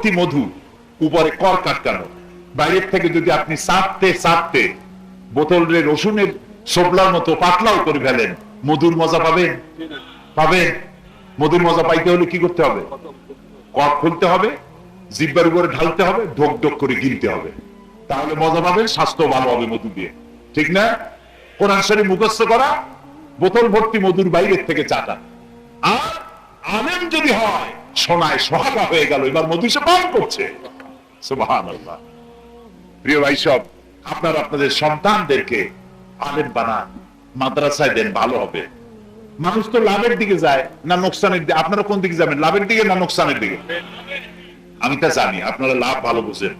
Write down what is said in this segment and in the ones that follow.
ভর্তি মধু, উপরে কর কাটকানো। বাইরের থেকে যদি আপনি চাপতে চাপতে বোতলের রসুনের সোবলার মতো পাতলাও করে ফেলেন, মধুর মজা পাবেন? পাবেন। মধুর মজা পাইতে হলে কি করতে হবে? কট খুলতে হবে, জিব্বার উপরে ঢালতে হবে, ঢোক ঢোক করে গিলতে হবে। তাহলে মজা পাবেন, স্বাস্থ্য ভালো হবে মধু দিয়ে। ঠিক না? কোরআন শরীফ মুখস্থ করা, বোতল ভর্তি মধুর বাইরের থেকে চাটা। আর আলেম যদি হয় সোনায় সোহাগা হয়ে গেল, এবার মধু সে পান করছে। প্রিয় ভাই সব আপনারা আপনাদের সন্তানদেরকে আলেম বানান, মাদ্রাসায় দেন, ভালো হবে। মানুষ তো লাভের দিকে যায়, না নোকসানের দিকে আপনারা কোন দিকে যাবেন, লাভের দিকে না নোকসানের দিকে? আমি তা জানি, আপনারা লাভ ভালো বুঝেন।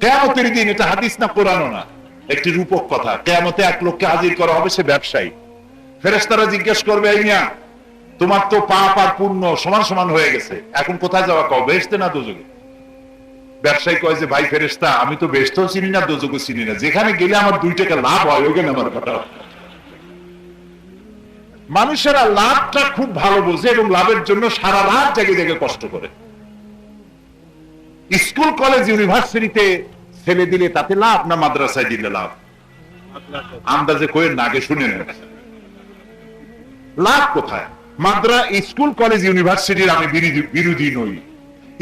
কেয়ামতের দিন এটা হাদিস না কোরআনও না, একটি রূপক কথা। কেয়ামতে এক লোককে হাজির করা হবে সে ব্যবসায়ী। ফেরেস্তারা জিজ্ঞেস করবে, এই মিয়া তোমার তো পাপ আর পুণ্য সমান সমান হয়ে গেছে। এখন কোথায় যাওয়া কও? বেসতে না দুযোগে? ব্যবসায়ী কয় যে, ভাই ফেরেস্তা আমি তো বেসতেও চিনি না, দুযোগও চিনি না। যেখানে গেলে আমার দুই টাকা লাভ হয় ওখানে আমার কথা মানুষেরা লাভটা খুব ভালো বোঝে এবং লাভের জন্য সারা রাত জেগে জেগে কষ্ট করে। স্কুল, কলেজ, ইউনিভার্সিটিতে ছেলে দিলে তাতে লাভ না মাদ্রাসায় দিলে লাভ? আন্দাজে কয়ের নাগে শুনে নেন। লাভ কোথায়? মাদ্রা স্কুল কলেজ ইউনিভার্সিটির আমি বিরোধী- নই।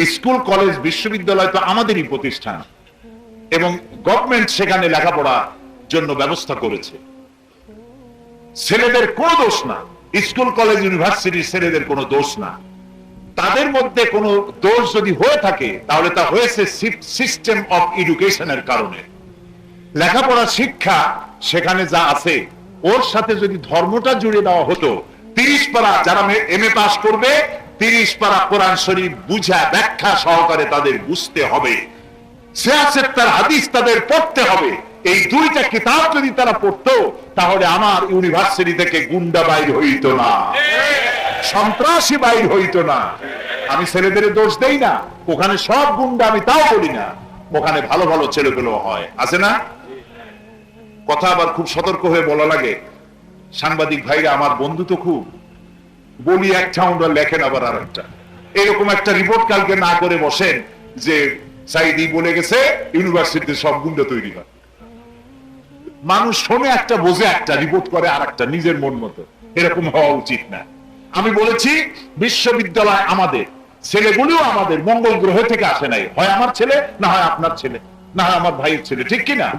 স্কুল, কলেজ, বিশ্ববিদ্যালয় তো আমাদেরই প্রতিষ্ঠান এবং গভর্নমেন্ট সেখানে লেখাপড়ার জন্য ব্যবস্থা করেছে। ছেলেদের কোনো দোষ না। স্কুল, কলেজ, ইউনিভার্সিটির ছেলেদের কোনো দোষ না। তাদের মধ্যে কোনো দোষ যদি হয়ে থাকে, তাহলে তা হয়েছে সিস্টেম অফ এডুকেশনের কারণে। লেখাপড়া, শিক্ষা, সেখানে যা আছে, ওর সাথে যদি ধর্মটা জুড়ে দেওয়া হতো তিরিশ পারা যারা এম এ পাস করবে, তিরিশ পারা কোরআন শরীফ বুঝা, ব্যাখ্যা সহকারে তাদের বুঝতে হবে। হাদিস তাদের পড়তে হবে। এই দুইটা কিতাব যদি তারা পড়তো, তাহলে আমার ইউনিভার্সিটি থেকে গুন্ডা বাইর হইতো না। সন্ত্রাসী বাইর হইতো না। আমি ছেলেদের দোষ দেই না। ওখানে সব গুন্ডা, আমি তাও বলি না। ওখানে ভালো ভালো ছেলেগুলো হয়। আছে না? কথা আবার খুব সতর্ক হয়ে বলা লাগে। সাংবাদিক ভাইরা, আমার বন্ধু তো খুব। বলি একটা ওরা লেখেন আবার আর একটা এরকম একটা রিপোর্ট কালকে না করে বসেন যে সাইদি বলে গেছে, ইউনিভার্সিটিতে সব গুন্ডা তৈরি হয়। মানুষ শোনে একটা, বোঝে একটা রিপোর্ট করে আর একটা নিজের মন মতো। এরকম হওয়া উচিত না। আমি বলেছি, বিশ্ববিদ্যালয় আমাদের, ছেলেগুলিও আমাদের, মঙ্গল গ্রহ থেকে আসে নাই। হয় আমার ছেলে, না হয় আপনার ছেলে, না হয় আমার ভাইয়ের ছেলে, ঠিক কিনা?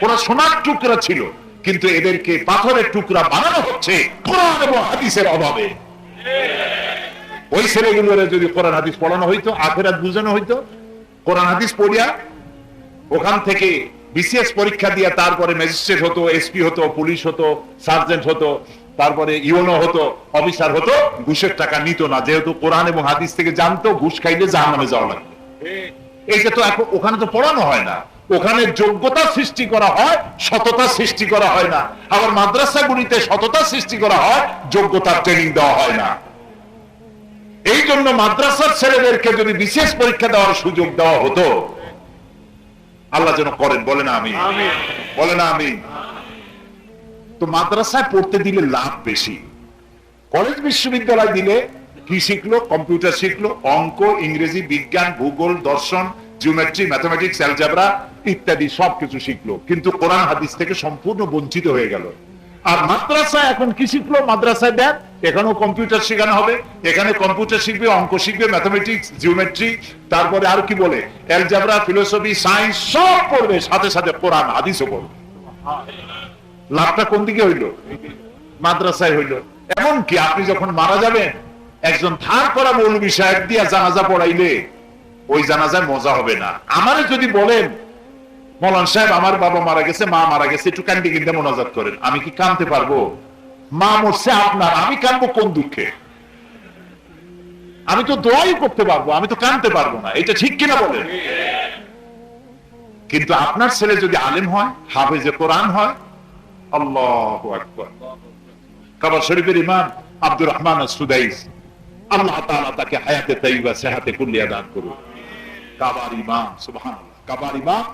ওরা সোনার টুকরা ছিল। কিন্তু এদেরকে পাথরের টুকরা বানানো হচ্ছে কোরআন এবং হাদিসের অভাবে। ওই ছেলেগুলোর যদি কোরআন হাদিস পড়ানো হইতো, আখেরাত বুঝানো হইতো, কোরআন হাদিস পড়িয়া ওখান থেকে বিসিএস পরীক্ষা দিয়ে তারপরে ম্যাজিস্ট্রেট হতো, এসপি হতো, পুলিশ হতো, সার্জেন্ট হতো, তারপরে ইউনো হতো, অফিসার হতো, ঘুষের টাকা নিত না। যেহেতু কোরআন এবং হাদিস থেকে জানতো, ঘুষ খাইলে জাহান্নামে যাওয়া লাগবে। এইটা তো এখন ওখানে তো পড়ানো হয় না। ওখানে যোগ্যতা সৃষ্টি করা হয় সততা সৃষ্টি করা হয় না। আবার মাদ্রাসাগুলিতে সততা সৃষ্টি করা হয় যোগ্যতার ট্রেনিং দেওয়া হয় না। এই জন্য মাদ্রাসার ছেলেদেরকে যদি বিশেষ পরীক্ষা দেওয়ার সুযোগ দেওয়া হতো আল্লাহ যেন করেন বলে না আমি। বলে না আমি। তো মাদ্রাসায় পড়তে দিলে লাভ বেশি। কলেজ বিশ্ববিদ্যালয় দিলে কি শিখলো? কম্পিউটার শিখলো অঙ্ক ইংরেজি বিজ্ঞান ভূগোল দর্শন জিওমেট্রি ম্যাথমেটিক্স অ্যালজাবরা ইত্যাদি সবকিছু শিখলো। কিন্তু কোরআন হাদিস থেকে সম্পূর্ণ বঞ্চিত হয়ে গেল। আর মাদ্রাসায় এখন কি শিখলো? মাদ্রাসায় দেন এখানেও কম্পিউটার শেখানো হবে। এখানে কম্পিউটার শিখবে, অঙ্ক শিখবে ম্যাথমেটিক্স জিওমেট্রি তারপরে আর কি বলে? অ্যালজাবরা ফিলোসফি সায়েন্স সব পড়বে সাথে সাথে কোরআন, হাদিসও পড়বে লাভটা কোন দিকে হইল? মাদ্রাসায় হইল। এমন কি আপনি যখন মারা যাবেন, একজন ধার করা মৌলবী সাহেব দিয়া জানাজা পড়াইলে ওই জানাজায় মজা হবে না। আমারে যদি বলেন, মলান সাহেব, আমার বাবা মারা গেছে, মা মারা গেছে, একটু কান্দি কিনতে মোনাজাত করেন। আমি কি কানতে পারব? মা মরছে আপনার, আমি কানবো কোন দুঃখে? আমি তো দোয়াই করতে পারব, আমি তো কানতে পারব না। এটা ঠিক কিনা বলেন? কিন্তু আপনার ছেলে যদি আলেম হয়, হাফেজে কোরআন হয় শরীফের ইমাম আব্দুর রহমান সুদাইস আল্লাহ তাকে হায়াতে তাইবা সেহাতে কুল্লিয়া দান করুন কাবার ইমাম, সুবহানাল্লাহ। কাবার ইমাম,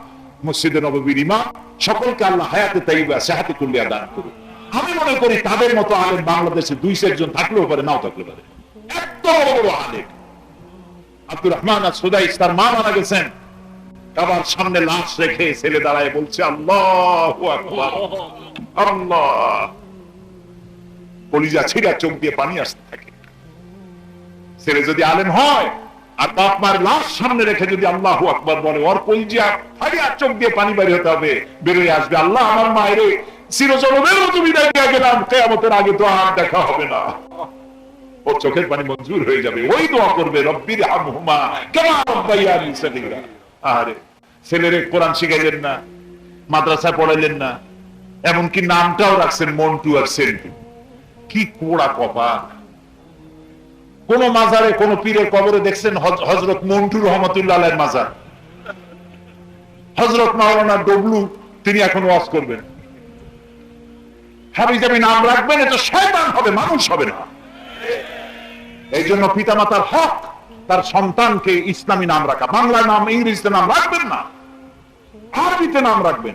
মসজিদে নববীর ইমাম, সকলকে আল্লাহ হায়াতে তাইবা সেহাতে দান আমি মনে করি তাদের মতো আলেম বাংলাদেশে দুই থাকলেও পারে, নাও পারে। এত বড় আলেম। আব্দুর রহমান আর তার মা মারা গেছেন। কাবার সামনে লাশ রেখে ছেলে দাঁড়ায় বলছে, আল্লাহ আল্লাহ। কলিজা চোখ দিয়ে পানি আসতে থাকে। ছেলে যদি আলেম হয় আর বাপ মার লাশ সামনে রেখে যদি আল্লাহ আকবর বলে ওর কলিজা ফাড়িয়া চোখ দিয়ে পানি বের হতে হবে, বেরোয় আসবে। আল্লাহ আমার মায়ের চিরজনমের মতো বিদায় দিয়ে গেলাম, কেয়ামতের আগে তো আর দেখা হবে না। ওর চোখের পানি মঞ্জুর হয়ে যাবে। ওই দোয়া করবে রব্বির হামহুমা কেমন আরে ছেলেরে কোরআন শিখাইলেন না, মাদ্রাসায় পড়াইলেন না, এমনকি নামটাও রাখছেন, মন্টু আর সেন্টু। কি কোড়া কপা কোন মাজারে, কোন পীরের কবরে দেখছেন হজরত মন্টু রহমতুল্লাহ মাজার। হজরত মাওলানা ডবলু, তিনি এখন ওয়াজ করবেন। সন্তানকে ইসলামী নাম রাখা। বাংলা নাম, ইংরেজিতে নাম রাখবেন না। আরবিতে নাম রাখবেন।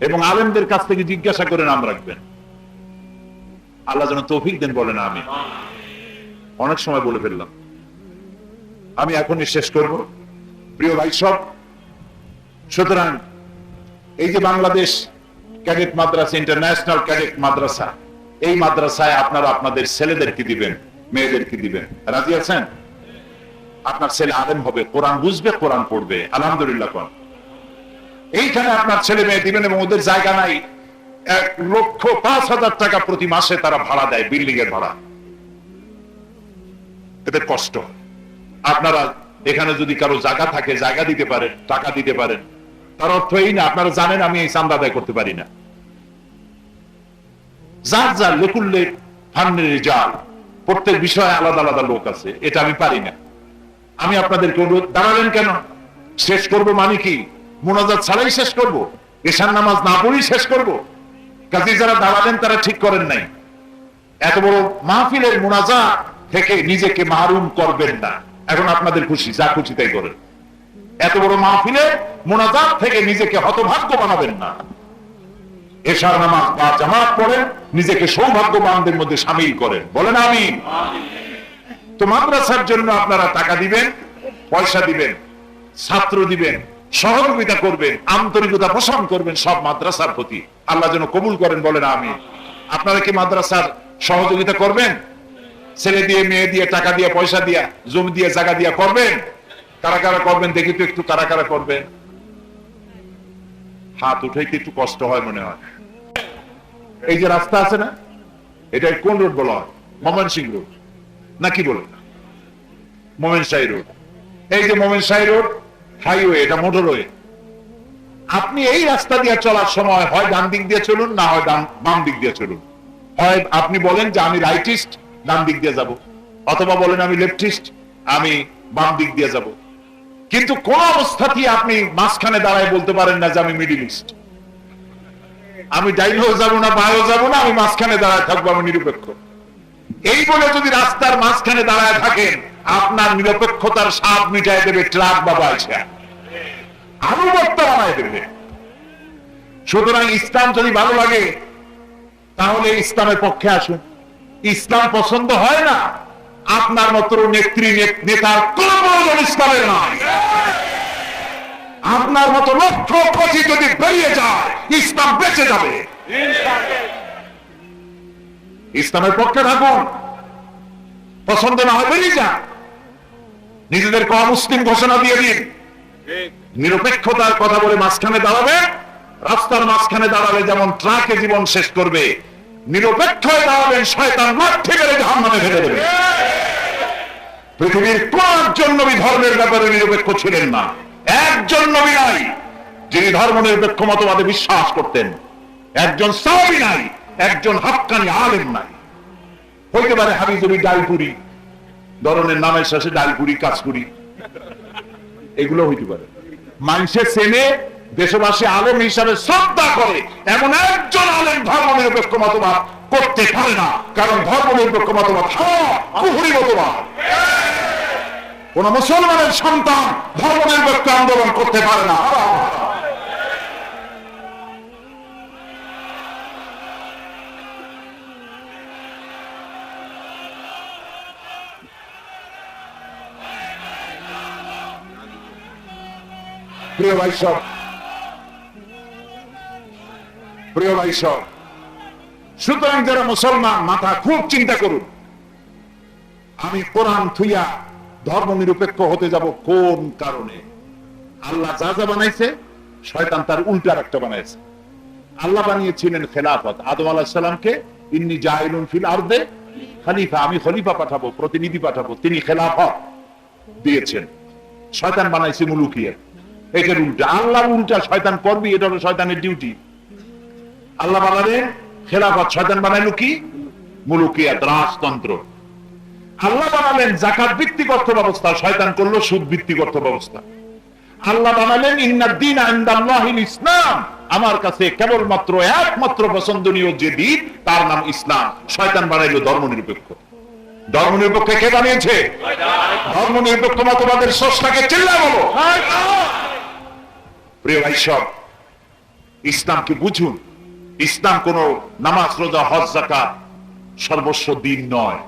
এবং আলেমদের কাছ থেকে জিজ্ঞাসা করে নাম রাখবেন। আল্লাহ যেন তৌফিক দেন, বলেন আমি অনেক সময় বলে ফেললাম। আমি এখনই শেষ করব। প্রিয় ভাই সব, সুতরাং এই যে Bangladesh cadet Madrasa, international cadet Madrasa, এই মাদ্রাসায় আপনারা আপনাদের ছেলেদেরকে দিবেন, মেয়েদেরকে দিবেন। রাজি আছেন? আপনার ছেলে আলেম হবে, কোরআন বুঝবে, কোরআন পড়বে। আলহামদুলিল্লাহ কোন। এইখানে আপনার ছেলে মেয়ে দিবেন এবং ওদের জায়গা নাই। এক লক্ষ পাঁচ হাজার টাকা প্রতি মাসে তারা ভাড়া দেয় বিল্ডিং এর ভাড়া। এদের কষ্ট। আপনারা এখানে যদি কারও জায়গা থাকে, জায়গা দিতে পারেন, টাকা দিতে পারেন, তার অর্থ এই না, আপনারা জানেন আমি এই চান্দা আদায় করতে পারি না। যার যার লেকুল্লে ফান্নের জাল প্রত্যেক বিষয়ে আলাদা আলাদা লোক আছে, এটা আমি পারি না। আমি আপনাদেরকে অনুরোধ, দাঁড়ালেন কেন? শেষ করব মানে কি? মোনাজাত ছাড়াই শেষ করব? এশার নামাজ না পড়েই শেষ করব? কাজে যারা দাঁড়ালেন, তারা ঠিক করেন নাই। এত বড় মাহফিলের মোনাজা থেকে নিজেকে মাহরুম করবেন না। এখন আপনাদের খুশি, যা খুশি তাই করেন। এত বড় মাহফিলে মোনাজাত থেকে নিজেকে হতভাগ্য বানাবেন না। এশার নামাজ বা জামাত পড়েন, নিজেকে সৌভাগ্যবানদের মধ্যে সামিল করেন। বলেন আমি তো মাদ্রাসার জন্য আপনারা টাকা দিবেন, পয়সা দিবেন, ছাত্র দিবেন, সহযোগিতা করবেন, আন্তরিকতা পোষণ করবেন সব মাদ্রাসার প্রতি। আল্লাহ যেন কবুল করেন, বলেন আমি আপনারা কি মাদ্রাসার সহযোগিতা করবেন? ছেলে দিয়ে, মেয়ে দিয়ে, টাকা দিয়ে, পয়সা দিয়া, জমি দিয়ে, জায়গা দিয়ে করবেন? কারা কারা করবেন? দেখি তো একটু কারা কারা করবেন। হাত উঠাইতে একটু কষ্ট হয় মনে হয়। এই যে রাস্তা আছে না, এটা কোন রোড বলা হয়? Mymensingh road. নাকি বলে? মোমেন শাহী রোড। এই যে মোমেন শাহী রোড, হাইওয়ে, এটা মোটরওয়ে আপনি এই রাস্তা দিয়ে চলার সময় হয় ডান দিক দিয়ে চলুন, না হয় বাম দিক দিয়ে চলুন? হয়, আপনি বলেন যে আমি রাইটিস্ট ডান দিক দিয়ে যাব। অথবা বলেন আমি লেফটিস্ট, আমি বাম দিক দিয়ে যাব। কিন্তু কোন অবস্থাতেই আপনি মাঝখানে দাঁড়ায় বলতে পারেন না যে আমি মিডিল ইস্ট? আমি ডাইনেও যাব না বায়ও যাব না, আমি মাঝখানে দাঁড়ায় থাকব, আমি নিরপেক্ষ। এই বলে যদি রাস্তার মাঝখানে দাঁড়ায় থাকেন, আপনার নিরপেক্ষতার স্বাদ মিটাই দেবে, ট্রাক বা বাইসা আনুগত্য বানায় দেবে। সুতরাং ইসলাম যদি ভালো লাগে, তাহলে ইসলামের পক্ষে আসুন। ইসলাম পছন্দ হয় না, আপনার মতো নেত্রী নেতার কোন প্রয়োজন ইসলামের নয়। আপনার মতো লক্ষ কোটি যদি বেরিয়ে যায়, ইসলাম বেঁচে যাবে। ইসলামের পক্ষে থাকুন। পছন্দ না হয় বেরিয়ে যান। নিজেদেরকে অমুসলিম ঘোষণা দিয়ে দিন। নিরপেক্ষতার কথা বলে মাঝখানে দাঁড়াবে রাস্তার মাঝখানে দাঁড়াবে যেমন ট্রাকে জীবন শেষ করবে নিরপেক্ষ হয়ে দাঁড়াবেন শয়তান দেবে। পৃথিবীর নবী ধর্মের ব্যাপারে নিরপেক্ষ ছিলেন না? একজন নবী নাই, যিনি ধর্ম নিরপেক্ষ মতবাদে বিশ্বাস করতেন। একজন সাহাবী নাই, একজন হাক্কানি আলেম নাই। হইতে পারে হাবিজবি ডালপুরি ধরনের নামের শেষে ডালপুরি কাজপুরি এগুলো হইতে পারে। মানুষের সেনে দেশবাসী আলেম হিসাবে শ্রদ্ধা করে এমন একজন আলেম ধর্ম নিরপেক্ষ মতবাদ করতে পারে না। কারণ ধর্ম নিরপেক্ষ মতবাদ কুহুরি মতবাদ। কোন মুসলমানের সন্তান ধর্ম নিরপেক্ষ আন্দোলন করতে পারে না। প্রিয় ভাই সব প্রিয় ভাই সব, সুতরাং যারা মুসলমান, মাথা খুব চিন্তা করুন। আমি কোরআন থুইয়া ধর্ম নিরপেক্ষ হতে যাব কোন কারণে? আল্লাহ যা যা বানাইছে, শয়তান তার উল্টা একটা বানাইছে। আল্লাহ বানিয়েছিলেন খেলাফত। আদম আলাহিসাল্লামকে ইন্নি জাহিলুন ফিল আর্দে খলিফা আমি খলিফা পাঠাবো, প্রতিনিধি পাঠাবো, তিনি খেলাফত দিয়েছেন। শয়তান বানাইছে মুলুকিয়া এটার উল্টা, আল্লাহ উল্টা শয়তান করবি, এটা হলো শয়তানের ডিউটি আল্লাহ বানালেন খেলাফত শয়তান বানাইলো কি? মুলুকিয়া রাজতন্ত্র। আল্লাহ বানালেন জাকাত ভিত্তিক অর্থ ব্যবস্থা শয়তান করল সুদ ভিত্তিক অর্থ ব্যবস্থা আল্লাহ বানালেন ইন্নাদ্দিন আইন্দাল্লাহিল ইসলাম। আমার কাছে কেবলমাত্র একমাত্র পছন্দনীয় যে দিন তার নাম ইসলাম। শয়তান বানাইলো ধর্ম নিরপেক্ষ ধর্ম নিরপেক্ষ কে বানিয়েছে? ধর্ম নিরপেক্ষ মতবাদের স্রষ্টাকে চিল্লা বলো। প্রিয় ভাই সব ইসলামকে বুঝুন। ইসলাম কোন নামাজ, রোজা, হজ জাকাত সর্বস্ব দিন নয়।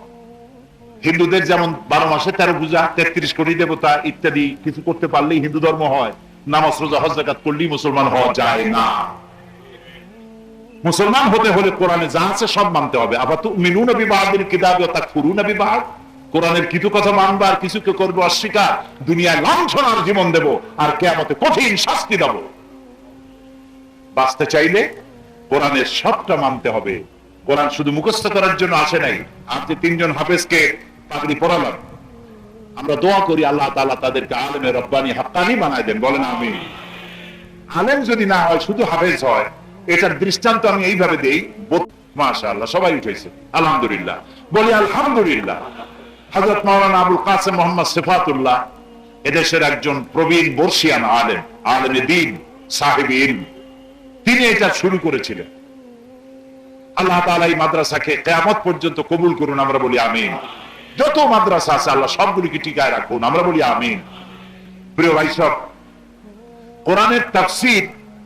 হিন্দুদের যেমন বারো মাসে তেরো পূজা, তেত্রিশ কোটি দেবতা ইত্যাদি কিছু করতে পারলেই হিন্দু ধর্ম হয়, নামাজ, রোজা, হজ জাকাত করলেই মুসলমান হওয়া যায় না। মুসলমান হতে হলে কোরআনে যা আছে সব মানতে হবে। আবার তো মিনু কিতাব বাহাদ কোরআনের কিছু কথা মানবা আর কিছুকে করব অস্বীকার। দুনিয়ায় লাঞ্ছনার জীবন দেব আর কেয়ামতে কঠিন শাস্তি দেব। বাঁচতে চাইলে কোরআনের সবটা মানতে হবে। কোরআন শুধু মুখস্থ করার জন্য আসে নাই। আপনি তিনজন হাফেজকে পাগড়ি পড়ালাম আমরা দোয়া করি আল্লাহ তাআলা তাদেরকে আলেমে রব্বানি হাক্কানি বানায় দেন। বলেন আমি আলেম যদি না হয়, শুধু হাফেজ হয়, এটার দৃষ্টান্ত আমি এইভাবে দেই মাশা আল্লাহ সবাই উঠেছে। আলহামদুলিল্লাহ। বলি আলহামদুলিল্লাহ হজরত মাওলানা আবুল কাসেম মোহাম্মদ সিফাতুল্লাহ, এদেশের একজন প্রবীণ বর্ষিয়ান আলেম, আলেমে দিন, সাহেব ইলম। তিনি এটা শুরু করেছিলেন। আল্লাহ তাআলা এই মাদ্রাসাকে কেয়ামত পর্যন্ত কবুল করুন, আমরা বলি আমিন। যত মাদ্রাসা আছে, আল্লাহ সবগুলিকে টিকায় রাখুন, আমরা বলি আমিন। প্রিয় ভাই সব, কোরআনের তাফসীর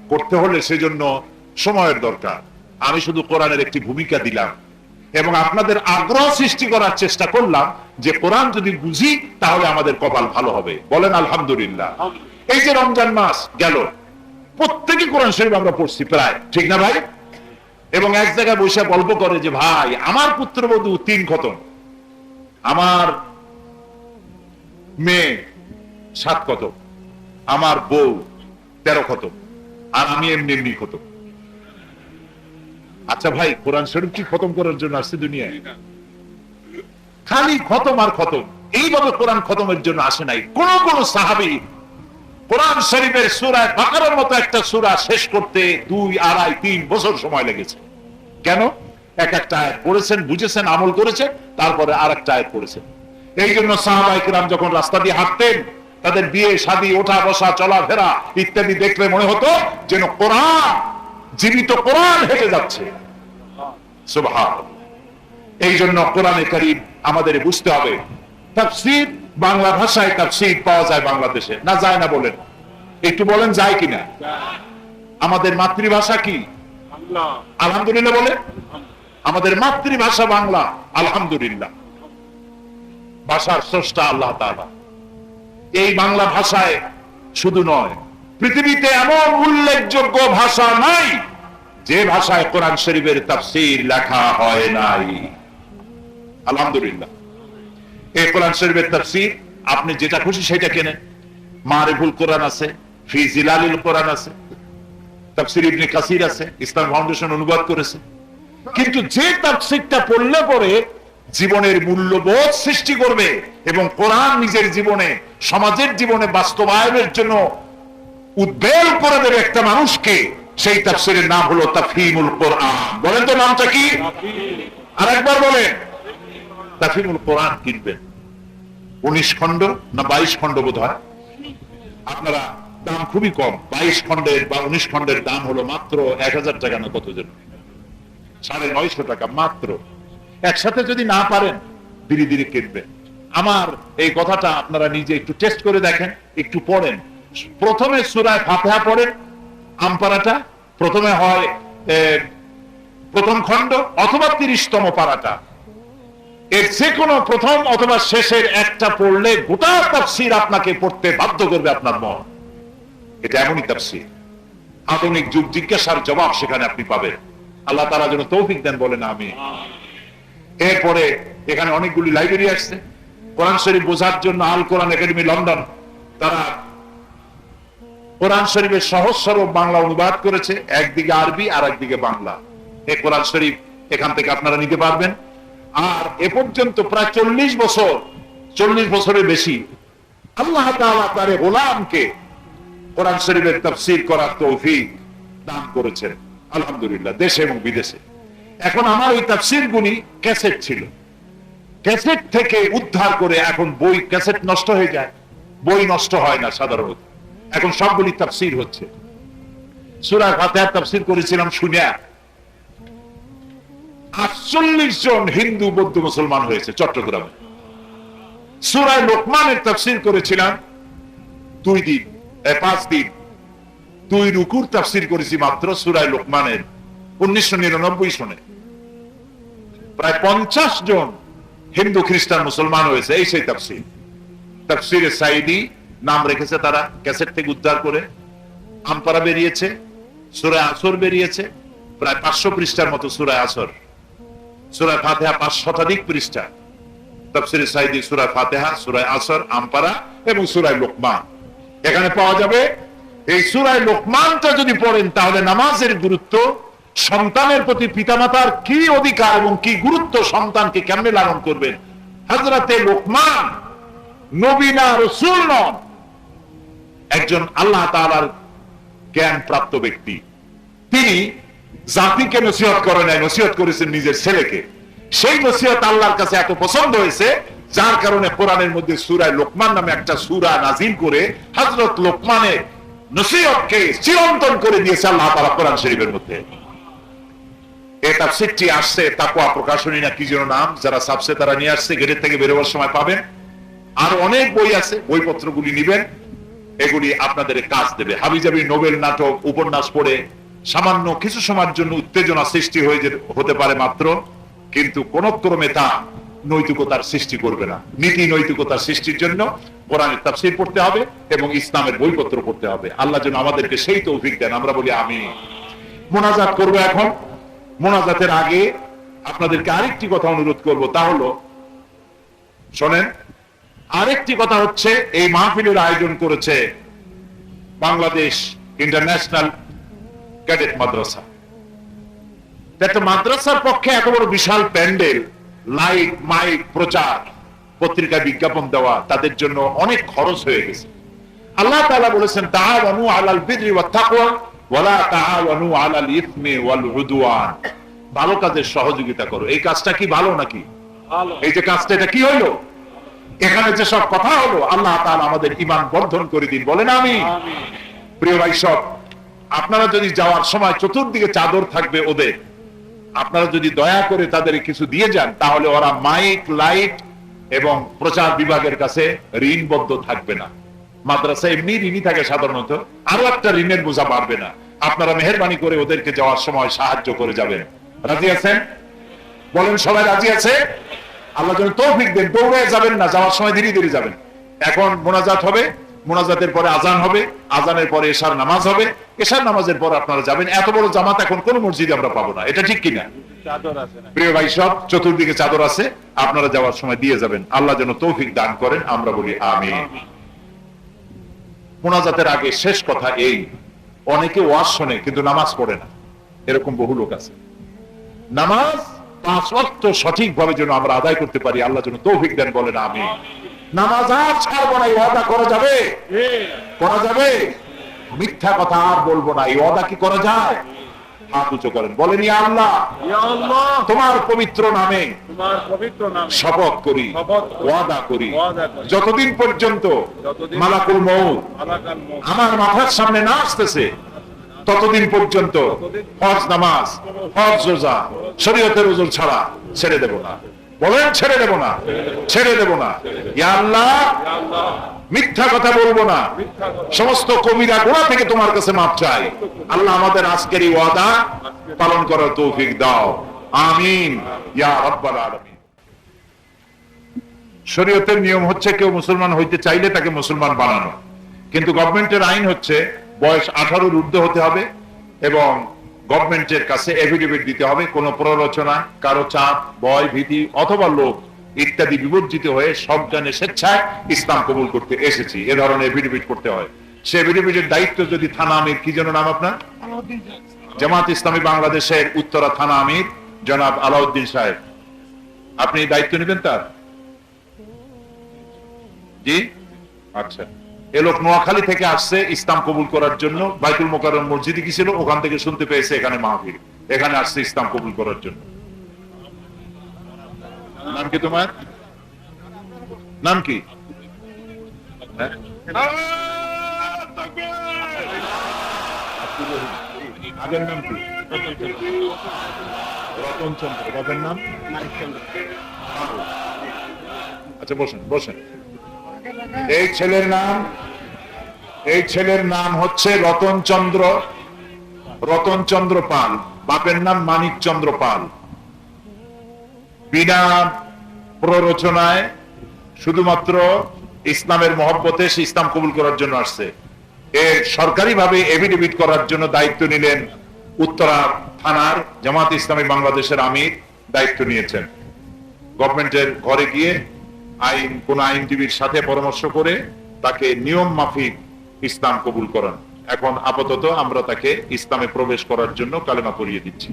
করতে হলে সেজন্য সময়ের দরকার। আমি শুধু কোরআনের একটি ভূমিকা দিলাম এবং আপনাদের আগ্রহ সৃষ্টি করার চেষ্টা করলাম যে কোরআন যদি বুঝি, তাহলে আমাদের কপাল ভালো হবে। বলেন আলহামদুলিল্লাহ। এই যে রমজান মাস গেল প্রত্যেকে কোরআন শরীফ আমরা পড়ছি প্রায়, ঠিক না ভাই? এবং এক জায়গায় বসে গল্প করে যে, ভাই, আমার পুত্রবধূ তিন খতম। আমার মেয়ে সাত খতম। আমার বউ তেরো খতম। আর আমি এমনি এমনি খতম। আচ্ছা ভাই, কোরআন শরীফ কি খতম করার জন্য আসছে দুনিয়ায়? খালি খতম আর খতম। এইভাবে কোরআন খতমের জন্য আসে নাই। কোন কোন সাহাবি কোরআন শরীফের সুরায় বাকারের মতো একটা সুরা শেষ করতে দুই, আড়াই, তিন বছর সময় লেগেছে। কেন? এক একটা আয়াত পড়েছেন, বুঝেছেন, আমল করেছেন, তারপরে আর একটা আয়াত পড়েছেন। এই জন্য সাহাবাইকরাম যখন রাস্তা দিয়ে হাঁটতেন, তাদের বিয়ে, শাদী, ওঠা, বসা, চলাফেরা ইত্যাদি দেখলে মনে হতো যেন কোরআন, জীবিত কোরআন হেঁটে যাচ্ছে। এই জন্য কোরআনে কারিম আমাদের বুঝতে হবে। তাফসীর বাংলা ভাষায় তাফসীর পাওয়া যায় বাংলাদেশে। না যায় না বলেন। একটু বলেন যায় কিনা? আমাদের মাতৃভাষা কি? আলহামদুলিল্লাহ বলে আমাদের মাতৃভাষা বাংলা। আলহামদুলিল্লাহ। ভাষার স্রষ্টা আল্লাহ তাআলা। এই বাংলা ভাষায় শুধু নয় পৃথিবীতে এমন উল্লেখযোগ্য ভাষা নাই যে ভাষায় কোরআন শরীফের তাফসীর লেখা হয় নাই। আলহামদুলিল্লাহ। এই কোরআন শরীফের তাফসীর, আপনি যেটা খুশি সেটা কেনেন। মারিফুল কোরআন আছে, ফি জিলালিল কোরআন আছে, তাফসীর ইবনে কাসির আছে, ইসলাম ফাউন্ডেশন অনুবাদ করেছে। কিন্তু যে তাফসীরটা পড়লে পরে জীবনের মূল্যবোধ সৃষ্টি করবে এবং কোরআন নিজের জীবনে, সমাজের জীবনে বাস্তবায়নের জন্য উদ্বেল করে দেবে একটা মানুষকে, সেই তাফসীরের নাম হলো তাফহিমুল কোরআন। বলেন তো নামটা কি? আর একবার বলেন। তাফহিমুল কোরআন কিনবেন। উনিশ খণ্ড না বাইশ খণ্ড বোধ হয় আপনারা দাম খুবই কম। বাইশ খণ্ডের বা উনিশ খণ্ডের দাম হলো মাত্র এক হাজার টাকা না কত জন সাড়ে নয়শো টাকা মাত্র। একসাথে যদি না পারেন, ধীরে ধীরে কিনবেন। আমার এই কথাটা আপনারা নিজে একটু টেস্ট করে দেখেন, একটু পড়েন। প্রথমে সুরায় ফাতেহা পড়েন আমপারাটা প্রথমে হয় প্রথম খণ্ড অথবা তিরিশতম পারাটা এর যে কোনো প্রথম অথবা শেষের একটা পড়লে গোটা তাফসীর আপনাকে পড়তে বাধ্য করবে আপনার মন। এটা এমনই তাফসির। আধুনিক যুগ, জিজ্ঞাসার জবাব সেখানে আপনি পাবেন। আল্লাহ তারা যেন তৌফিক দেন, বলেন আমি এরপরে এখানে অনেকগুলি লাইব্রেরি আসছে কোরআন শরীফ বোঝার জন্য আল কোরআন একাডেমি, লন্ডন, তারা কোরআন শরীফের সহজ সরব বাংলা অনুবাদ করেছে, একদিকে আরবি আর একদিকে বাংলা। এ কোরআন শরীফ এখান থেকে আপনারা নিতে পারবেন। আর এ পর্যন্ত প্রায় চল্লিশ বছর, চল্লিশ বছরের বেশি আল্লাহ তার গোলামকে কোরআন শরীফের তাফসীর করার তৌফিক দান করেছেন, আলহামদুলিল্লাহ, দেশে এবং বিদেশে। এখন আমার ওই তাফসীর গুলি ক্যাসেট ছিল। ক্যাসেট থেকে উদ্ধার করে এখন বই, ক্যাসেট নষ্ট হয়ে যায়, বই নষ্ট হয় না সাধারণত। এখন সবগুলি তাফসীর হচ্ছে। সূরা ফাতিহা তাফসীর করেছিলাম শুনিয়া। আটচল্লিশ জন হিন্দু, বৌদ্ধ, মুসলমান হয়েছে চট্টগ্রামে। সুরায় লোকমানের তাফসীর করেছিলাম। দুই দিন পাঁচ দিন, দুই রুকুর তাফসীর করেছি মাত্র সুরায় লোকমানের, উনিশশো নিরানব্বই সনে। প্রায় পঞ্চাশ জন হিন্দু, খ্রিস্টান, মুসলমান হয়েছে এই সেই তাফসীর। তাফসিরে সাইদি নাম রেখেছে তারা, ক্যাসেট থেকে উদ্ধার করে। আমপারা বেরিয়েছে, সুরায় আসর বেরিয়েছে, প্রায় পাঁচশো পৃষ্ঠার মতো সুরায় আসর। সুরায় ফাতেহা পাঁচ শতাধিক পৃষ্ঠা। তাফসিরে সাইদি সুরায় ফাতেহা, সুরায় আসর, আমপারা এবং সুরায় লোকমান। এখানে পাওয়া যাবে, এই সুরায় লোকমানটা যদি পড়েন, তাহলে নামাজের গুরুত্ব, সন্তানের প্রতি পিতামাতার কি অধিকার এবং কি গুরুত্ব সন্তানকে কেমনে লালন করবেন? হাজরাতে লোকমান নবীনা রসুল নন। একজন আল্লাহ তাআলার জ্ঞান প্রাপ্ত ব্যক্তি। তিনি জাতিকে নসিহত করে নাই, নসিহত করেছেন নিজের ছেলেকে। সেই নসিহত আল্লাহর কাছে এত পছন্দ হয়েছে, যার কারণে কোরআনের মধ্যে সুরায় লোকমান নামে একটা সুরা নাজিল করে হযরত লোকমানের নসিহতকে চিরন্তন করে দিয়েছে আল্লাহ তাআলা কোরআন শরীফের মধ্যে। আসছে তাকওয়া প্রকাশনী না, কি যেন নাম, যারা তারা নিয়ে আসছে গেটের থেকে বেরোবার সময় পাবেন। আর অনেক বই আছে, বইপত্রগুলি নিবেন, এগুলি আপনাদের কাজ দেবে। হাবিজাবি নোবেল নাটক, উপন্যাস পড়ে সামান্য কিছু সময়ের জন্য উত্তেজনা সৃষ্টি হয়ে হতে পারে মাত্র, কিন্তু কোন ক্রমে তা নৈতিকতার সৃষ্টি করবে না। নীতি নৈতিকতার সৃষ্টির জন্য পড়তে হবে এবং ইসলামের বইপত্র পড়তে হবে। আল্লাহ যেন আমাদেরকে সেই তৌফিক দেন, আমরা বলি আমি মোনাজাত করব এখন। মোনাজাতের আগে আপনাদেরকে আরেকটি কথা অনুরোধ করব, তা হলো, শোনেন, আরেকটি কথা হচ্ছে, এই মাহফিলের আয়োজন করেছে বাংলাদেশ ইন্টারন্যাশনাল ক্যাডেট মাদ্রাসা। একটা মাদ্রাসার পক্ষে এত বড় বিশাল প্যান্ডেল লাইট মাইক প্রচার পত্রিকা বিজ্ঞাপন দেওয়া তাদের জন্য অনেক খরচ হয়ে গেছে। আল্লাহ তাআলা বলেছেন তাআওয়ানু আলাল বিররি ওয়াত তাকওয়া ওয়ালা তাআওয়ানু আলাল ইসমি ওয়াল উদওয়ান। ভালো কাজের সহযোগিতা করো। এই কাজটা কি ভালো নাকি? ভালো। এই যে কাজটা এটা কি হইল এখানে যে সব কথা হলো আল্লাহ তাআলা আমাদের ঈমান বর্ধন করে দিন। বলেন আমি আমিন। প্রিয় ভাই সব আপনারা যদি যাওয়ার সময় চতুর্দিকে চাদর থাকবে ওদের, আপনারা যদি দয়া করে তাদের কিছু দিয়ে যান, তাহলে ওরা মাইক, লাইট এবং প্রচার বিভাগের কাছে ঋণবদ্ধ থাকবে না। মাদ্রাসা এমনি ঋণই থাকে সাধারণত আরও একটা ঋণের বোঝা বাড়বে না। আপনারা মেহরবানি করে ওদেরকে যাওয়ার সময় সাহায্য করে যাবেন। রাজি আছেন? বলেন, সবাই রাজি আছে? আল্লাহ যেন তৌফিক দেন দৌড়ে যাবেন না, যাওয়ার সময় ধীরে ধীরে যাবেন। এখন মোনাজাত হবে। মোনাজাতের পরে আজান হবে আজানের পরে এশার নামাজ হবে। এশার নামাজের পর আপনারা যাবেন। এত বড় জামাত এখন কোন মসজিদে আমরা পাবো না। এটা ঠিক কিনা? প্রিয় ভাই সব চতুর্দিকে চাদর আছে। আপনারা যাওয়ার সময় দিয়ে যাবেন। আল্লাহ যেন তৌফিক দান করেন। আমরা বলি আমি মোনাজাতের আগে শেষ কথা এই। অনেকে ওয়াজ শোনে কিন্তু নামাজ পড়ে না। এরকম বহু লোক আছে। নামাজ পাঁচ ওয়াক্ত সঠিক ভাবে যেন আমরা আদায় করতে পারি আল্লাহ যেন তৌফিক দেন বলেন আমি নামাজ আর ছাড়বো না এই ওয়াদা করা যাবে? করা যাবে? মিথ্যা কথা আর বলব না এই ওয়াদা কি করা যায়? হাত উঁচু করেন বলেন আল্লাহ। তোমার পবিত্র নামে তোমার পবিত্র নামে শপথ করি ওয়াদা করি। যতদিন পর্যন্ত মালাকুল মৌত আমার মাথার সামনে না আসতেছে ততদিন পর্যন্ত হজ নামাজ হজ রোজা শরীয়তের ওজন ছাড়া ছেড়ে দেব না। বলেন ছেড়ে দেব না। ছেড়ে দেব না। আল্লাহ, মিথ্যা কথা বলব না। সমস্ত কবিরা গোড়া থেকে তোমার কাছে মাপ চাই। আল্লাহ আমাদের আজকের এই ওয়াদা পালন করার তৌফিক দাও। আমিন। শরীয়তের নিয়ম হচ্ছে কেউ মুসলমান হইতে চাইলে তাকে মুসলমান বানানো। কিন্তু গভর্নমেন্টের আইন হচ্ছে, বয়স আঠারোর ঊর্ধ্বে হতে হবে এবং গভর্নমেন্টের কাছে এফিডেভিট দিতে হবে কোনো প্ররোচনা কারও চাপ ভয় ভীতি অথবা লোক ইত্যাদি বিবর্জিত হয়ে সজ্ঞানে স্বেচ্ছায় ইসলাম কবুল করতে এসেছি। এ ধরনের এফিডেভিট করতে হয়। সে এফিডেভিটের দায়িত্ব যদি থানা আমির কি যেন নাম আপনার? জামাত ইসলামী বাংলাদেশের উত্তরা থানা আমির জনাব আলাউদ্দিন সাহেব। আপনি দায়িত্ব নেবেন তার? জি? আচ্ছা। এ লোক নোয়াখালী থেকে আসছে ইসলাম কবুল করার জন্য। বাইতুল মোকাররম মসজিদে কি ছিল ওখান থেকে শুনতে পেয়েছে এখানে মাহফিল। এখানে আসছে ইসলাম কবুল করার জন্য। নাম কি তোমার? নাম কি? হ্যাঁ? আচ্ছা বসেন বসেন। এই ছেলের নাম, এই ছেলের নাম হচ্ছে রতন চন্দ্র রতন চন্দ্র পাল। বাপের নাম মানিক চন্দ্র পাল। বিনা প্ররোচনায় শুধুমাত্র ইসলামের মহব্বতে সে ইসলাম কবুল করার জন্য আসছে। এর সরকারিভাবে এভিডেভিট করার জন্য দায়িত্ব নিলেন উত্তরা থানার জামাত ইসলামী বাংলাদেশের আমির, দায়িত্ব নিয়েছেন। গভর্নমেন্টের ঘরে গিয়ে আইন কোন আইনজীবীর সাথে পরামর্শ করে তাকে নিয়ম মাফিক ইসলাম কবুল করান। এখন আপাতত আমরা তাকে ইসলামে প্রবেশ করার জন্য কালেমা করিয়ে দিচ্ছি।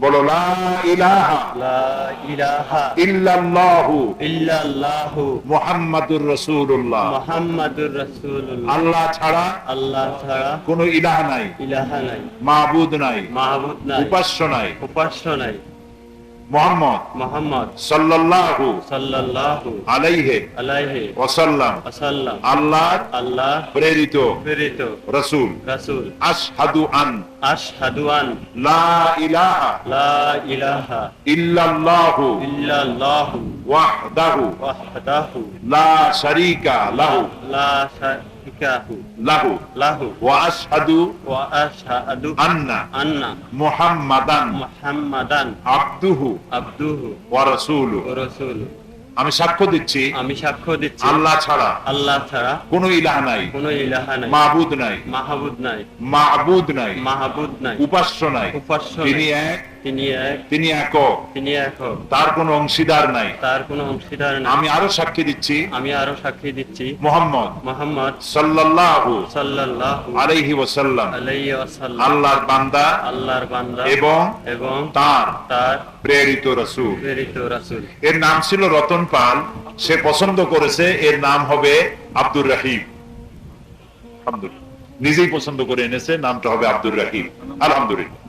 বলো লা ইলাহা লা ইলাহা ইল্লাল্লাহু ইল্লাল্লাহু মুহাম্মাদুর রাসূলুল্লাহ। মুহাম্মাদুর রাসূলুল্লাহ। আল্লাহ ছাড়া আল্লাহ ছাড়া কোনো ইলাহ নাই। ইলাহা নাই। মাবুদ নাই। মাহবুব নাই। উপাস্য নাই। উপাস্য নাই। মোহাম্মদ মুহাম্মদ সাল্লাল্লাহু সাল্লাল্লাহু আলাইহি আলাইহি ওয়াসাল্লাম ওয়াসাল্লাম আল্লাহর আল্লাহ প্রেরিত প্রেরিত রাসূল রাসূল আশহাদু আন আশহাদু আন লা ইলাহা লা ইলাহা ইল্লাল্লাহু ইল্লাল্লাহু ওয়াহদাহু ওয়াহদাহু লা শারীকা লাহু লা শারীকাহু লাহু লাহু ওয়া আশহাদু ওয়া আশহাদু আন্না আন্না মুহাম্মাদান মুহাম্মাদান আবদুহু আবদুহু ওয়া রাসূলুহু ও রাসূলু আমি সাক্ষ্য দিচ্ছি আমি সাক্ষ্য দিচ্ছি আল্লাহ ছাড়া আল্লাহ ছাড়া কোনো ইলাহ নাই কোনো ইলাহা নাই মাবুদ নাই মাহবুদ নাই মাবুদ নাই মাহবুদ নাই উপাস্য নাই উপাস্য তিনি এক তিনি এক। তিনি একক। তিনি একক। তার কোনো অংশীদার নাই। তার কোনো অংশীদার নাই। আমি আরও সাক্ষী দিচ্ছি। আমি আরও সাক্ষী দিচ্ছি। মোহাম্মদ মোহাম্মদ সাল্লাল্লাহু সাল্লাল্লাহু আলাইহি ওয়াসাল্লাম। আলাইহি ওয়াসাল্লাম। আল্লাহর বান্দা আল্লাহর বান্দা। এবং এবং তার তার প্রেরিত রাসূল। প্রেরিত রাসূল। এর নাম ছিল রতন পাল। সে পছন্দ করেছে। এর নাম হবে আব্দুর রাহিম। আলহামদুলিল্লাহ। নিজেই পছন্দ করে এনেছে। নামটা হবে আব্দুর রাহিম। আলহামদুলিল্লাহ।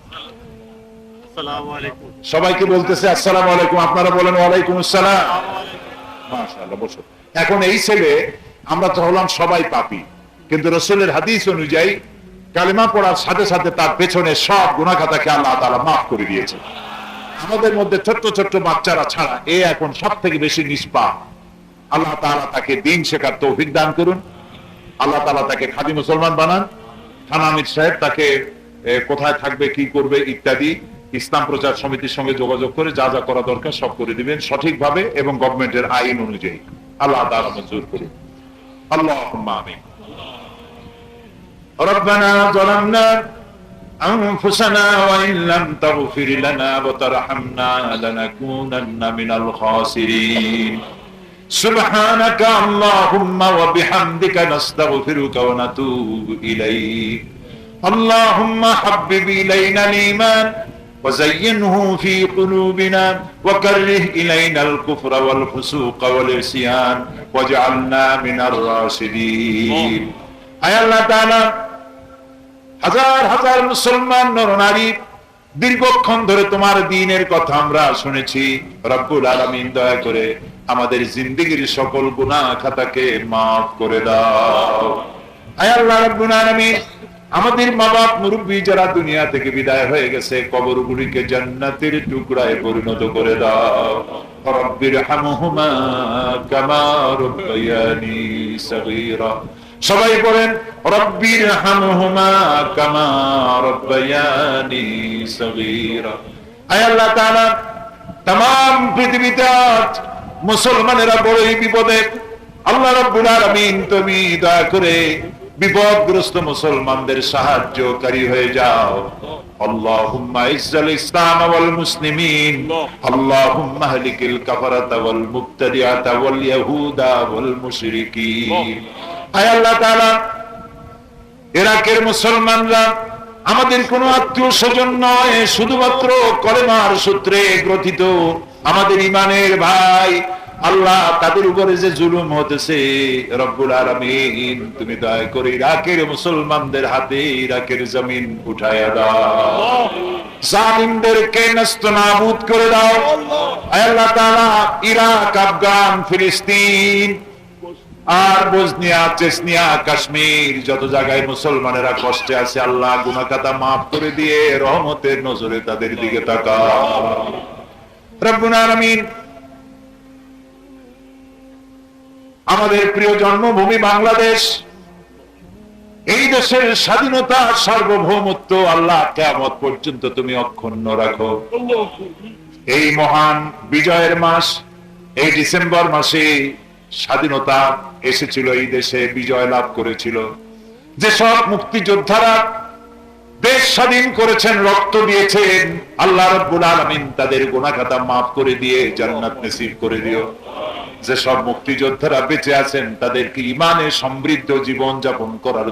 সবাইকে বলতেছে, আসসালামু আলাইকুম। আপনারা বলেন, ওয়ালাইকুম আসসালাম। বসো। এখন এই ছেলে, আমরা তো হলাম সবাই পাপী। কিন্তু রসুলের হাদিস অনুযায়ী, কালিমা পড়ার সাথে সাথে তার পেছনে সব গুণাখাতাকে আল্লাহ তাআলা মাফ করে দিয়েছে। আমাদের মধ্যে ছোট্ট ছোট্ট বাচ্চারা ছাড়া এ এখন সব থেকে বেশি নিষ্পা আল্লাহ তাআলা তাকে দিন শেখার তৌফিক দান করুন। আল্লাহ তাআলা তাকে খাদি মুসলমান বানান। থানা আমির সাহেব তাকে কোথায় থাকবে, কি করবে, ইত্যাদি। ইসলাম প্রচার সমিতির সঙ্গে যোগাযোগ করে যা যা করা দরকার সব করে দিবেন সঠিকভাবে এবং গভর্নমেন্টের আইন অনুযায়ী আল্লাহ তাআলা মঞ্জুর করুন আল্লাহুম্মা আমিন ربنا ظلمنا أنفسنا وإن لم تغفر لنا وترحمنا لنكونن من الخاسرين سبحانك اللهم وبحمدك نستغفرك ونتوب إليك اللهم حبب إلينا الإيمان وزينه في قلوبنا وكره إلينا الكفر والفسوق والعصيان واجعلنا من الراشدين أي الله تعالى হাজার হাজার মুসলমান নরনারী দীর্ঘক্ষণ ধরে তোমার দিনের কথা আমরা শুনেছি রব্বুল আলামিন দয়া করে আমাদের জিন্দিগির সকল গুনাহ খাতাকে মাফ করে দাও আয় আল্লাহ রব্বুল আলামিন আমাদের মা বাপ মুরব্বী যারা দুনিয়া থেকে বিদায় হয়ে গেছে কবরগুলিকে জান্নাতের টুকরায় পরিণত করে দাও রব্বির হামহুমা কামা রব্বায়ানি সগীরা সবাই বলেন রব্বির হামহুমা কামা রব্বায়ানি সগীরা আয় আল্লাহ তাআলা तमाम পৃথিবীতে আজ মুসলমানেরা বড়ই বিপদে আল্লাহ রাব্বুল আলামিন তুমি দয়া করে বিপদগ্রস্ত মুসলমানদের সাহায্যকারী হয়ে যাও اللهم اعز الاسلام والمسلمين اللهم اهلك الكفرة والمبتدعة واليهود والمشركين আয় আল্লাহ তাআলা ইরাকের মুসলমানরা আমাদের কোনো আত্মীয় স্বজন নয় শুধুমাত্র কলেমার সূত্রে গ্রথিত আমাদের ইমানের ভাই আল্লাহ তাদের উপরে যে জুলুম হতেছে, রব্বুল আলামিন, তুমি দয়া করে ইরাকের মুসলমানদের হাতে ইরাকের জমিন উঠায়া দাও। ফিলিস্তিন আর চেসনিয়া, কাশ্মীর, যত মুসলমানেরা কষ্টে আছে, আল্লাহ গুনাকাতা মাফ করে দিয়ে রহমতের নজরে তাদের দিকে তাকা রব্বুল আমাদের প্রিয় জন্মভূমি বাংলাদেশ, এই দেশের স্বাধীনতা, সার্বভৌমত্ব আল্লাহ কেমত পর্যন্ত তুমি অক্ষুণ্ণ রাখো। এই মহান বিজয়ের মাস, এই ডিসেম্বর মাসে স্বাধীনতা এসেছিল, এই দেশে বিজয় লাভ করেছিল। যেসব মুক্তিযোদ্ধারা দেশ স্বাধীন করেছেন, রক্ত দিয়েছেন, আল্লাহ রব্বুল আলামিন তাদের গুনাহগাতা মাফ করে দিয়ে জান্নাত নসিব করে দিও। যেসব মুক্তিযোদ্ধারা বেঁচে আছেন, তাদেরকে ইমানে সমৃদ্ধ জীবন যাপন করার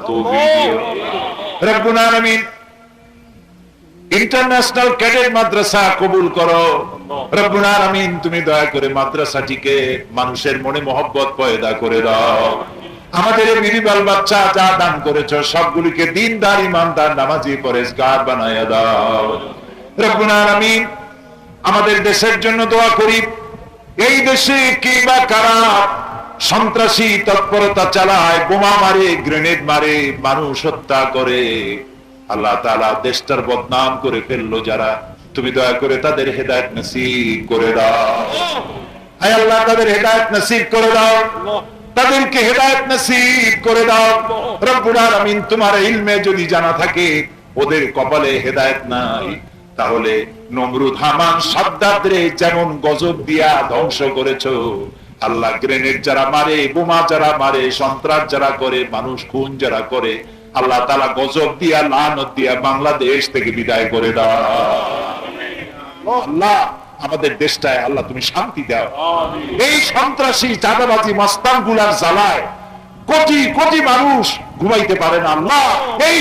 ইন্টারন্যাশনাল ক্যাডেট মাদ্রাসা কবুল করো। রব্বুল আলামিন, তুমি দয়া করে মাদ্রাসাটিকে মানুষের মনে মহব্বত পয়দা করে দাও। আমাদের এই বিরিবাল বাচ্চা যা দান করেছ, সবগুলিকে দিনদার, ইমানদার, নামাজি, পরেশগার বানায়া দাও। রব্বুল আলামিন, আমাদের দেশের জন্য দোয়া করি। এই দেশে কে বা কারা সন্ত্রাসী তৎপরতা চালায়, বোমা মারে, গ্রেনেড মারে, মানুষ হত্যা করে। আল্লাহ তাআলা দেশটার বদনাম করে ফেলল যারা। তুমি দয়া করে তাদের হেদায়েত নসিব করে দাও। হায় আল্লাহ, তাদের হেদায়েত নসিব করে দাও। তাদেরকে হেদায়েত নসিব করে দাও। রব্বুল আলামিন, তোমার ইলমে যদি জানা থাকে, ওদের কপালে হেদায়েত নাই। তাহলে নমরুদ হামান সাদ্দাদরে যেমন গজব দিয়া ধ্বংস করেছ আল্লাহ গ্রেনেড যারা মারে বোমা যারা মারে সন্ত্রাস যারা করে মানুষ খুন যারা করে আল্লাহ তালা গজব দিয়া লানত দিয়া বাংলাদেশ থেকে বিদায় করে দাও। আল্লাহ আমাদের দেশটায় আল্লাহ তুমি শান্তি দাও। এই সন্ত্রাসী চাঁদাবাজি মাস্তানগুলার জ্বালায় কোটি কোটি মানুষ ঘুমাইতে পারে না। আল্লাহ এই